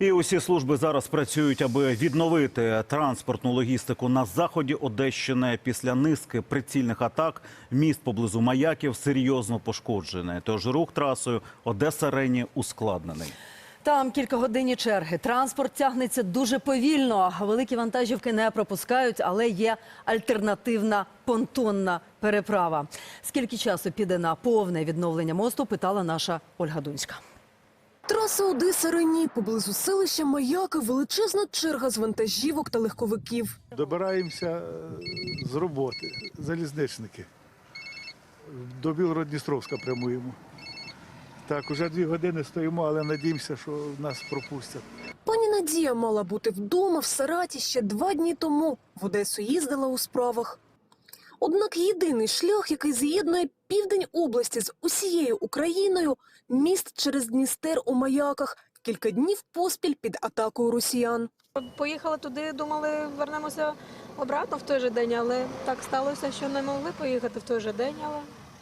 І усі служби зараз працюють, аби відновити транспортну логістику на заході Одещини. Після низки прицільних атак міст поблизу маяків серйозно пошкоджений. Тож рух трасою Одеса Рені ускладнений. Там кілька кількогодинні черги. Транспорт тягнеться дуже повільно. Великі вантажівки не пропускають, але є альтернативна понтонна переправа. Скільки часу піде на повне відновлення мосту? Питала наша Ольга Дунська. Траса Одеса Рені поблизу селища Маяки величезна черга з вантажівок та легковиків. Добираємося е, з роботи, залізничники. До Білгород-Дністровська прямуємо. Так, уже дві години стоїмо, але надіємося, що нас пропустять. Пані Надія мала бути вдома в Сараті ще два дні тому. В Одесу їздила у справах. Однак єдиний шлях, який з'єднує південь області з усією Україною, міст через Дністер у Маяках. Кілька днів поспіль під атакою росіян. Поїхали туди, думали, вернемося обратно в той же день, але так сталося, що не могли поїхати в той же день, але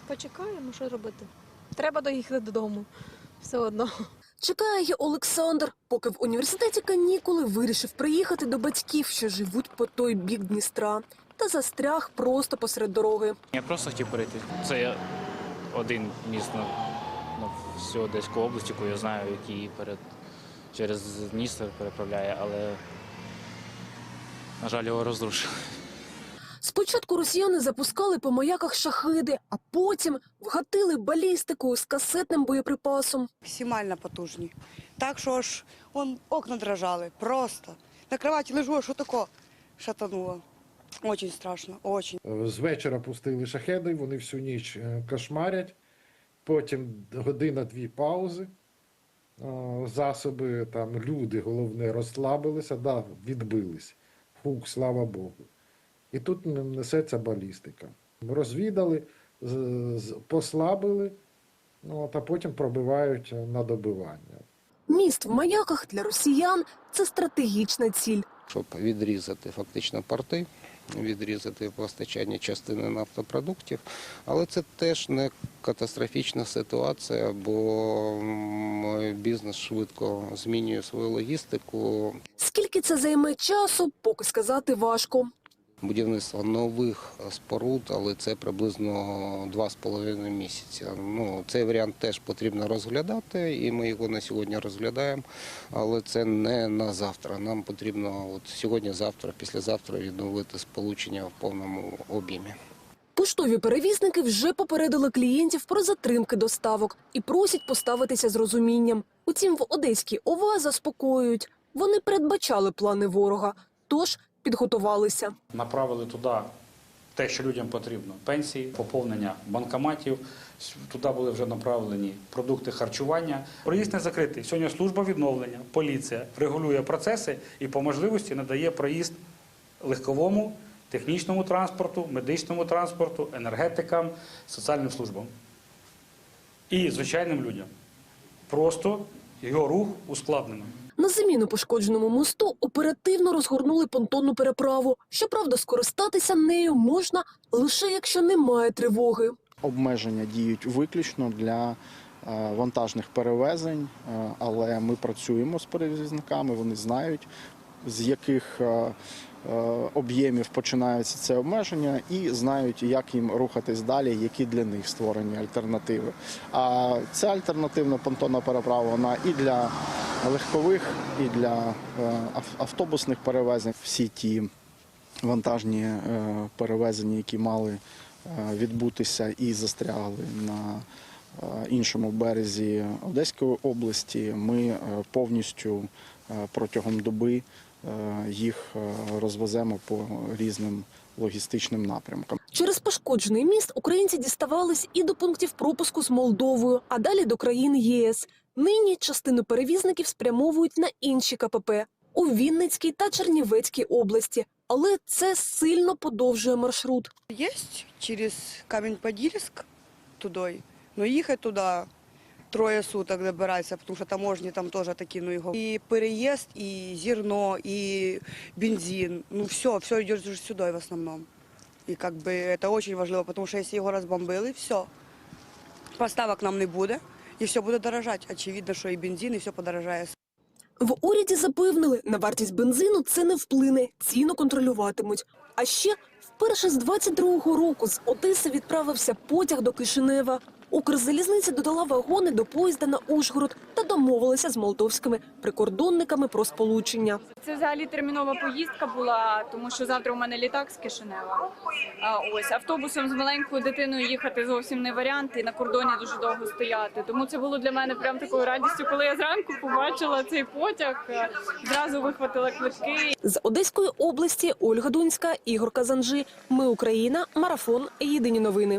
почекаємо, що робити. Треба доїхати додому. Все одно. Чекає Олександр, поки в університеті канікули вирішив приїхати до батьків, що живуть по той бік Дністра, та застряг просто посеред дороги. Я просто хотів перейти. Це я один міст на, на всю Одеську область, яку я знаю, який перед, через Дністер переправляє, але, на жаль, його розрушили. Спочатку росіяни запускали по маяках шахиди, а потім вгатили балістикою з касетним боєприпасом. максимально потужні. Так що ж он, окна дрожали, просто. На кроваті лежу, що таке? Шатануло. Очень страшно, очень. З вечора пустили шахеди, вони всю ніч е, кошмарять. Потім година-дві паузи. Е, Засоби, там люди, головне, розслабилися, да, відбились. Фух, слава Богу. І тут несеться балістика. Розвідали, послабили, ну, а потім пробивають на добивання. Міст в маяках для росіян це стратегічна ціль. щоб відрізати фактично порти, відрізати постачання частини нафтопродуктів. Але це теж не катастрофічна ситуація, бо бізнес швидко змінює свою логістику. Скільки це займе часу, поки сказати важко. Будівництво нових споруд, але це приблизно 2,5 місяці. Ну, цей варіант теж потрібно розглядати, і ми його на сьогодні розглядаємо. Але це не на завтра. Нам потрібно от сьогодні-завтра, післязавтра відновити сполучення в повному об'ємі. Поштові перевізники вже попередили клієнтів про затримки доставок і просять поставитися з розумінням. Утім, в Одеській ОВА заспокоюють. Вони передбачали плани ворога, тож підготувалися. направили туди те, що людям потрібно: пенсії, поповнення банкоматів. Туди були вже направлені продукти харчування. Проїзд не закритий. Сьогодні служба відновлення, поліція регулює процеси і по можливості надає проїзд легковому, технічному транспорту, медичному транспорту, енергетикам, соціальним службам і звичайним людям. Просто його рух ускладнено. На заміну пошкодженому мосту оперативно розгорнули понтонну переправу. Щоправда, скористатися нею можна лише якщо немає тривоги. Обмеження діють виключно для е, вантажних перевезень, е, але ми працюємо з перевізниками, вони знають, з яких е, об'ємів починаються це обмеження, і знають, як їм рухатись далі, які для них створені альтернативи. А ця альтернативна понтонна переправа вона і для легкових, і для е, автобусних перевезень. Всі ті вантажні е, перевезення, які мали е, відбутися і застрягли на е, іншому березі Одеської області. Ми е, повністю е, протягом доби е, їх е, розвеземо по різним логістичним напрямкам. Через пошкоджений міст українці діставались і до пунктів пропуску з Молдовою, а далі до країн єС. Нині частину перевізників спрямовують на інші КПП у Вінницькій та Чернівецькій області, але це сильно подовжує маршрут. Есть через Камень-Подільськ туди, но їхати туди троє суток добиратися, тому що таможні там теж такі, ну його. І переїзд, і зерно, і бензин, ну все, все йде сюди в основному. І как би це дуже важливо, тому що якщо його розбомбили, все, поставок нам не буде, і все буде дорожати. Очевидно, що і бензин, і все подорожає. В уряді запевнили, на вартість бензину це не вплине, ціну контролюватимуть. А ще вперше з 22-го року з Одеси відправився потяг до Кишинева. Укрзалізниця додала вагони до поїзда на Ужгород та домовилася з молдовськими прикордонниками про сполучення. Це взагалі термінова поїздка була, тому що завтра у мене літак з Кишинева. А ось автобусом з маленькою дитиною їхати зовсім не варіант, і на кордоні дуже довго стояти. Тому це було для мене прям такою радістю, коли я зранку побачила цей потяг, е, зразу вихватила квитки. З Одеської області Ольга Дунська, Ігор Казанжи. Ми Україна. Марафон. Єдині новини.